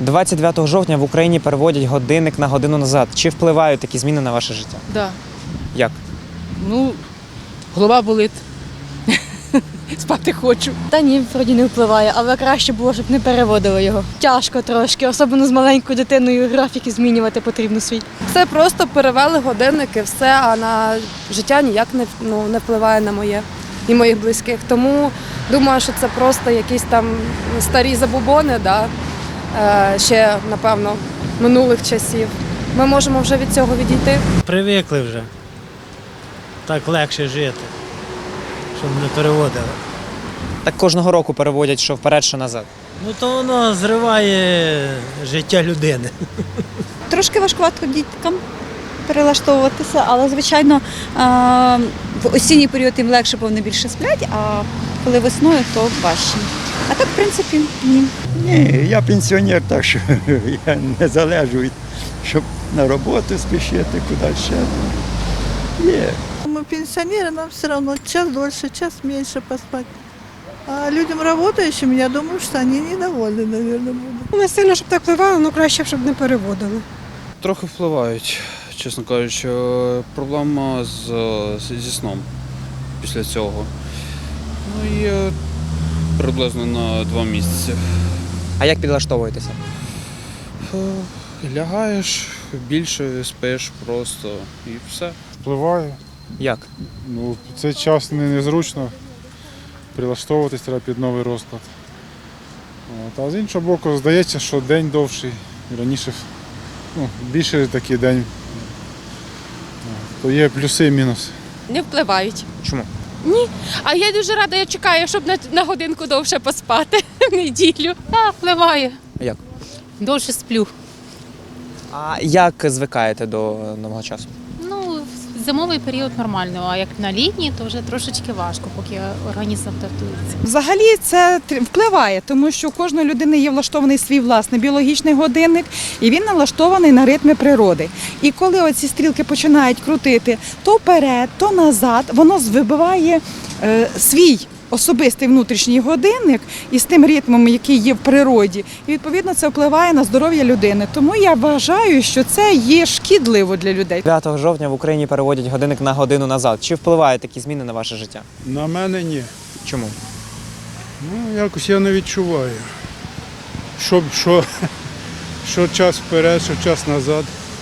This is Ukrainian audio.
29 жовтня в Україні переводять годинник на годину назад. Чи впливають такі зміни на ваше життя? Да. Як? Ну, голова болить. Спати хочу. Та ні, вроді не впливає, але краще було, щоб не переводили його. Тяжко трошки, особливо з маленькою дитиною графіки змінювати потрібно свій. Це просто перевели годинники, все, а на життя ніяк не, ну, не впливає на моє і моїх близьких. Тому думаю, що це просто якісь там старі забубони, да? Е, ще, напевно, минулих часів. Ми можемо вже від цього відійти. Привикли вже. Так легше жити, щоб не переводили. Так кожного року переводять, що вперед, що назад. Ну то воно зриває життя людини. Трошки важкувато діткам перелаштовуватися, але звичайно в осінній період їм легше, бо вони більше сплять, а коли весною, то важче. А так, в принципі, ні. Ні, я пенсіонер, так що я не залежу від, щоб на роботу спішити, куди ще. Є. Мы пенсионеры, нам все равно час дольше, час меньше поспать. А людям работающим, я думаю, что они недовольны, наверное, будут. Не сильно, щоб так впливало, ну краще, б, щоб не переводили. Трохи впливають, чесно кажучи. Проблема з, з- зі сном після цього. Ну і е, приблизно на два місяці. А як підлаштовуєтеся? Лягаєш, більше спиш просто і все. Впливає. Як? Ну, в цей час не незручно. Прилаштовуватись треба під новий розклад. От. А з іншого боку, здається, що день довший. Раніше ну, більше такий день. От. То є плюси і мінуси. Не впливають. Чому? А я дуже рада, я чекаю, щоб на, на годинку довше поспати в неділю. А, впливає. Як? Довше сплю. А як звикаєте до нового часу? Зимовий період нормально, а як на літній, то вже трошечки важко, поки організм адаптується. Взагалі це впливає, тому що у кожної людини є влаштований свій власний біологічний годинник, і він налаштований на ритми природи. І коли оці стрілки починають крутити то вперед, то назад, воно вибиває е, свій. Особистий внутрішній годинник із тим ритмом, який є в природі, і відповідно це впливає на здоров'я людини. Тому я вважаю, що це є шкідливо для людей. 9 жовтня в Україні переводять годинник на годину назад. Чи впливають такі зміни на ваше життя? На мене ні. Чому? Ну, якось я не відчуваю. Що, що, що час вперед, що час назад.